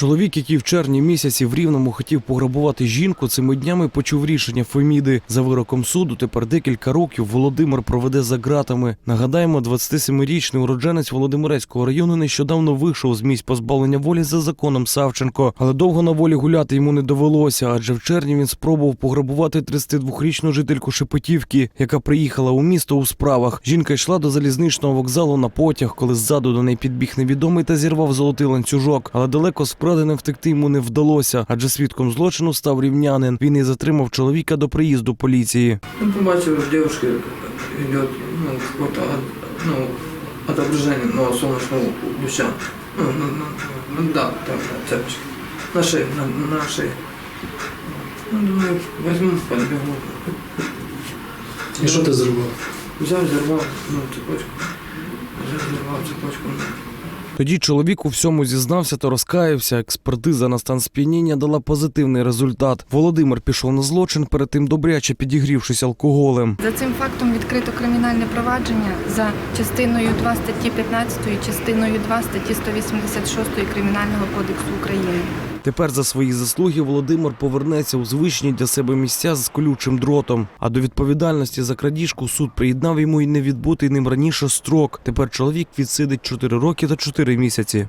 Чоловік, який в червні місяці в Рівному хотів пограбувати жінку, цими днями почув рішення Феміди. За вироком суду тепер декілька років Володимир проведе за ґратами. Нагадаємо, 27-річний уродженець Володимирецького району нещодавно вийшов з місць позбавлення волі за законом Савченко, але довго на волі гуляти йому не довелося, адже в червні він спробував пограбувати 32-річну жительку Шепетівки, яка приїхала у місто у справах. Жінка йшла до залізничного вокзалу на потяг, коли ззаду до неї підбіг невідомий та зірвав золотий ланцюжок. Але далеко з краденим втекти йому не вдалося, адже свідком злочину став рівнянин. Він і затримав чоловіка до приїзду поліції. Ну, побачив, що девушка идет, ну, ну, отображение, ну, солнечного луча. Ну, ну, ну, ну, да, там, цепочка. На шее, на, на шее. Ну, думаю, возьму, подбегу. І що ти зробив? Взял, взорвал, ну, цепочку. Взял, взорвал цепочку. Тоді чоловік у всьому зізнався та розкаявся. Експертиза на стан сп'яніння дала позитивний результат. Володимир пішов на злочин, перед тим добряче підігрівшись алкоголем. За цим фактом відкрито кримінальне провадження за частиною 2 статті 15, частиною 2 статті 186 Кримінального кодексу України. Тепер за свої заслуги Володимир повернеться у звичні для себе місця з колючим дротом. А до відповідальності за крадіжку суд приєднав йому й невідбутий ним раніше строк. Тепер чоловік відсидить 4 роки та 4 місяці.